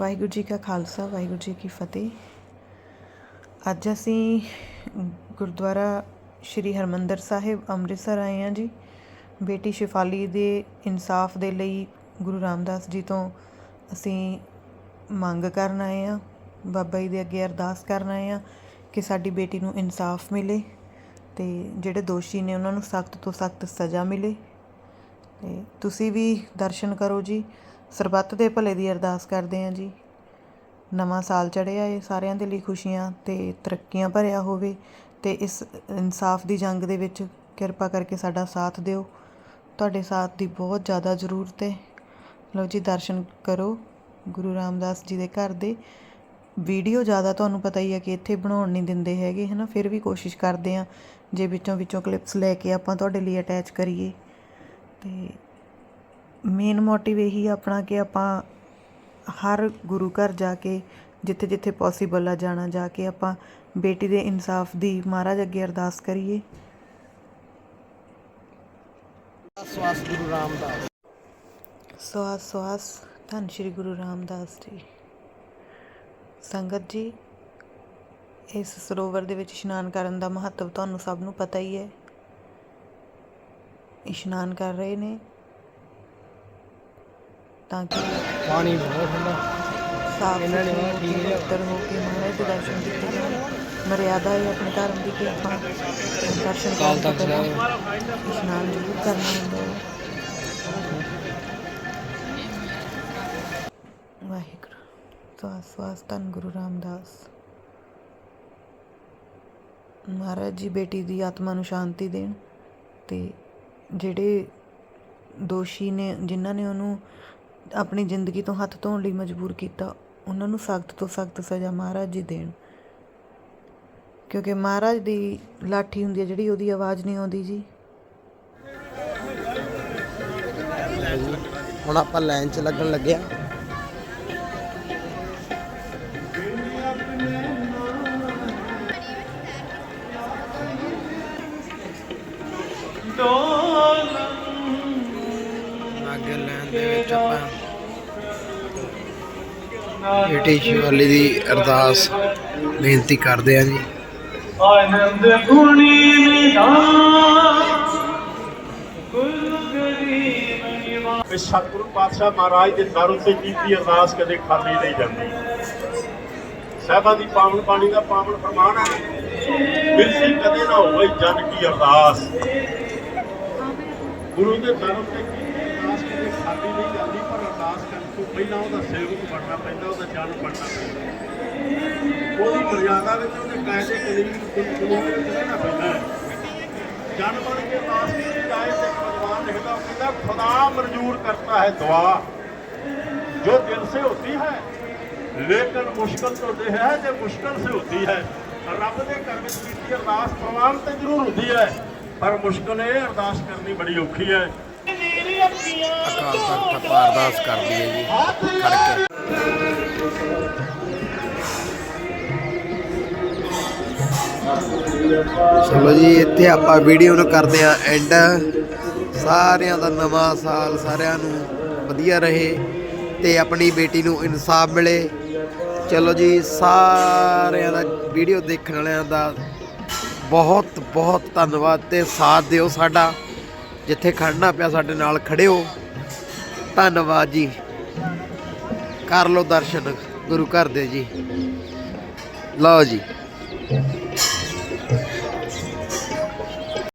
ਵਾਹਿਗੁਰੂ ਜੀ ਕਾ ਖਾਲਸਾ, ਵਾਹਿਗੁਰੂ ਜੀ ਕੀ ਫਤਿਹ। ਅੱਜ ਅਸੀਂ ਗੁਰਦੁਆਰਾ ਸ਼੍ਰੀ ਹਰਮੰਦਰ ਸਾਹਿਬ ਅੰਮ੍ਰਿਤਸਰ ਆਏ ਹਾਂ ਜੀ। ਬੇਟੀ ਸ਼ਿਫਾਲੀ ਦੇ ਇਨਸਾਫ ਦੇ ਲਈ ਗੁਰੂ ਰਾਮਦਾਸ ਜੀ ਤੋਂ ਅਸੀਂ ਮੰਗ ਕਰਨ ਆਏ ਹਾਂ, ਬਾਬਾ ਜੀ ਦੇ ਅੱਗੇ ਅਰਦਾਸ ਕਰਨ ਆਏ ਹਾਂ ਕਿ ਸਾਡੀ ਬੇਟੀ ਨੂੰ ਇਨਸਾਫ ਮਿਲੇ ਤੇ ਜਿਹੜੇ ਦੋਸ਼ੀ ਨੇ ਉਹਨਾਂ ਨੂੰ ਸਖਤ ਤੋਂ ਸਖਤ ਸਜ਼ਾ ਮਿਲੇ। ਤੇ ਤੁਸੀਂ ਵੀ ਦਰਸ਼ਨ ਕਰੋ ਜੀ। ਸਰਬੱਤ ਦੇ ਭਲੇ ਦੀ ਅਰਦਾਸ ਕਰਦੇ ਹਾਂ ਜੀ। ਨਵਾਂ ਸਾਲ ਚੜ੍ਹਿਆ ਏ, ਸਾਰਿਆਂ ਦੇ ਲਈ ਖੁਸ਼ੀਆਂ ਤੇ ਤਰੱਕੀਆਂ ਭਰਿਆ ਹੋਵੇ ਤੇ ਇਸ ਇਨਸਾਫ ਦੀ ਜੰਗ ਦੇ ਵਿੱਚ ਕਿਰਪਾ ਕਰਕੇ ਸਾਡਾ ਸਾਥ ਦਿਓ। ਤੁਹਾਡੇ ਸਾਥ ਦੀ ਬਹੁਤ ਜ਼ਿਆਦਾ ਜ਼ਰੂਰਤ ਹੈ ਲਓ ਜੀ, ਦਰਸ਼ਨ ਕਰੋ। ਗੁਰੂ ਰਾਮਦਾਸ ਜੀ ਦੇ ਘਰ ਦੇ ਵੀਡੀਓ ਜ਼ਿਆਦਾ ਤੁਹਾਨੂੰ ਪਤਾ ਹੀ ਹੈ ਕਿ ਇੱਥੇ ਬਣਾਉਣ ਨਹੀਂ ਦਿੰਦੇ ਹੈਗੇ, ਹਨਾ? ਫਿਰ ਵੀ ਕੋਸ਼ਿਸ਼ ਕਰਦੇ ਆ ਜੇ ਵਿੱਚੋਂ ਵਿੱਚੋਂ ਕਲਿੱਪਸ ਲੈ ਕੇ ਆਪਾਂ ਤੁਹਾਡੇ ਲਈ ਅਟੈਚ ਕਰੀਏ। ਤੇ ਮੇਨ ਮੋਟਿਵ ਇਹੀ ਆ ਆਪਣਾ ਕਿ ਆਪਾਂ ਹਰ ਗੁਰੂ ਘਰ ਜਾ ਕੇ ਜਿੱਥੇ ਜਿੱਥੇ ਪੋਸੀਬਲ ਆ ਜਾਣਾ ਜਾ ਕੇ ਆਪਾਂ ਬੇਟੀ ਦੇ ਇਨਸਾਫ ਦੀ ਮਹਾਰਾਜ ਅੱਗੇ ਅਰਦਾਸ ਕਰੀਏ। ਸਵਾਸ ਗੁਰੂ ਰਾਮਦਾਸ। ਸਵਾਸ ਸਵਾਸ। ਧੰਨ ਸ਼੍ਰੀ ਗੁਰੂ ਰਾਮਦਾਸ ਜੀ। ਸੰਗਤ ਜੀ ਇਸ ਸਰੋਵਰ ਦੇ ਵਿੱਚ ਇਸ਼ਨਾਨ ਕਰਨ ਦਾ ਮਹੱਤਵ ਤੁਹਾਨੂੰ ਸਭ ਨੂੰ ਪਤਾ ਹੀ ਹੈ। ਇਸ਼ਨਾਨ ਕਰ ਰਹੇ ਨੇ। ਤਾਂ ਕਿ ਪਾਣੀ ਬਹੁਤ ਠੰਡਾ ਸਾਫ਼ ਇਹਨਾਂ ਨੇ ਉਹ ਠੀਕ ਹੈ। ਪਵਿੱਤਰ ਹੋ ਕੇ ਮਹਾਰਾਜ ਦੇ ਦਰਸ਼ਨ ਕੀਤੇ ਜਾਣ ਮਰਿਆਦਾ ਹੈ ਆਪਣੇ ਧਰਮ ਦੀ ਕਿ ਆਪਾਂ ਦਰਸ਼ਨ ਕਾਲ ਕਰਨ ਤੋਂ ਤਖਤ ਪਹਿਲਾਂ ਸਾਹਿਬ। ਇਸ਼ਨਾਨ ਜ਼ਰੂਰ ਕਰਨਾ ਹੁੰਦਾ ਹੈ। ਵਾਹਿਗੁਰੂ। ਸਵਾਸ ਸਵਾਸ ਧੰਨ ਗੁਰੂ ਰਾਮਦਾਸ। ਮਹਾਰਾਜ ਜੀ ਬੇਟੀ ਦੀ ਆਤਮਾ ਨੂੰ ਸ਼ਾਂਤੀ ਦੇਣ ਤੇ ਜਿਹੜੇ ਦੋਸ਼ੀ ਨੇ ਜਿਨ੍ਹਾਂ ਨੇ ਉਹਨੂੰ ਆਪਣੀ ਜ਼ਿੰਦਗੀ ਤੋਂ ਹੱਥ ਧੋਣ ਲਈ ਮਜਬੂਰ ਕੀਤਾ। ਉਹਨਾਂ ਨੂੰ ਸਖਤ ਤੋਂ ਸਖਤ ਸਜ਼ਾ ਮਹਾਰਾਜ ਜੀ ਦੇਣ। ਕਿਉਂਕਿ ਮਹਾਰਾਜ ਦੀ ਲਾਠੀ ਹੁੰਦੀ ਹੈ, ਜਿਹੜੀ ਉਹਦੀ ਆਵਾਜ਼ ਨਹੀਂ ਆਉਂਦੀ ਜੀ। ਹੁਣ ਆਪਾਂ ਲਾਈਨ 'ਚ ਲੱਗਣ ਲੱਗਿਆ। ਦੇ ਵਿੱਚ ਆਪਾਂ ਬੇਟੀ ਸ਼ਿਵਾਲੀ ਦੀ ਅਰਦਾਸ ਬੇਨਤੀ ਕਰਦੇ ਆ ਜੀ। ਆਨੰਦ ਗੁਣੀ ਨਿਧਾਨ ਕੁਲ ਗਰੀਬ ਨਿਵਾਸ ਸਤਿਗੁਰੂ ਪਾਤਸ਼ਾਹ ਮਹਾਰਾਜ ਦੇ ਦਰ ਉੱਤੇ ਕੀਤੀ ਅਰਦਾਸ ਕਦੇ ਖਾਲੀ ਨਹੀਂ ਜਾਂਦੀ। ਸਾਹਿਬਾਂ ਦੀ ਪਾਵਨ ਬਾਣੀ ਦਾ ਪਾਵਨ ਫਰਮਾਨ ਹੈ। ਬਿਰਸੀ ਕਦੇ ਨਾ ਹੋਵੇ ਜਨ ਕੀ ਅਰਦਾਸ। ਗੁਰੂ ਦੇ ਦਰ ਉੱਤੇ ਸ਼ਾਦੀ ਦੀ ਜਾਂਦੀ, ਪਰ ਅਰਦਾਸ ਕਰਨ ਤੋਂ ਪਹਿਲਾਂ ਉਹਦਾ ਸੇਵਕ ਬਣਨਾ ਪੈਂਦਾ, ਉਹਦਾ ਜਾਨ ਬਣਨਾ ਪੈਂਦਾ। ਉਹਦੀ ਮਰਿਆਦਾ ਵਿੱਚ ਉਹਦੇ ਕਾਇਦੇ ਕਲੀਮ ਦੇ ਕਲੀਮ ਵਿੱਚ ਰਹਿਣਾ ਪੈਂਦਾ ਜਾਨ ਬਣ ਕੇ ਅਰਦਾਸ ਕੀਤੀ ਜਾਏ ਤੇ ਭਗਵਾਨ ਲਿਖਦਾ ਕਹਿੰਦਾ, ਖੁਦਾ ਮਨਜ਼ੂਰ ਕਰਤਾ ਹੈ ਦੁਆ। ਜੋ ਦਿਲ ਸੇ ਹੁੰਦੀ ਹੈ, ਲੇਕਿਨ ਮੁਸ਼ਕਲ ਤੋਂ ਦੇ ਹੈ, ਜੇ ਮੁਸ਼ਕਲ ਸੇ ਹੁੰਦੀ ਹੈ, ਰੱਬ ਦੇ ਘਰ ਵਿੱਚ ਕੀਤੀ ਅਰਦਾਸ ਪ੍ਰਵਾਨ ਤੇ ਜ਼ਰੂਰ ਹੁੰਦੀ ਹੈ। ਪਰ ਮੁਸ਼ਕਲ ਇਹ, ਅਰਦਾਸ ਕਰਨੀ ਬੜੀ ਔਖੀ ਹੈ। ਅਕਾਲ ਤਖਤ ਆਪਾਂ ਅਰਦਾਸ ਕਰਦੀ ਹੈ ਜੀ, ਖੜ ਕੇ। ਚਲੋ ਜੀ, ਇੱਥੇ ਆਪਾਂ ਵੀਡੀਓ ਨੂੰ ਕਰਦੇ ਆ ਐਂਡ ਸਾਰਿਆਂ ਦਾ ਨਵਾਂ ਸਾਲ ਸਾਰਿਆਂ ਨੂੰ ਵਧੀਆ ਰਹੇ ਤੇ ਆਪਣੀ ਬੇਟੀ ਨੂੰ ਇਨਸਾਫ ਮਿਲੇ। ਚਲੋ ਜੀ, ਸਾਰਿਆਂ ਦਾ ਵੀਡੀਓ ਦੇਖਣ ਵਾਲਿਆਂ ਦਾ ਬਹੁਤ ਬਹੁਤ ਧੰਨਵਾਦ ਤੇ ਸਾਥ ਦਿਓ ਸਾਡਾ। ਜਿੱਥੇ ਖੜਨਾ ਪਿਆ ਸਾਡੇ ਨਾਲ ਖੜਿਓ। ਧੰਨਵਾਦ ਜੀ। ਕਰ ਲਓ ਦਰਸ਼ਨ, ਗੁਰੂ ਘਰ ਦੇ ਜੀ। ਲਓ ਜੀ।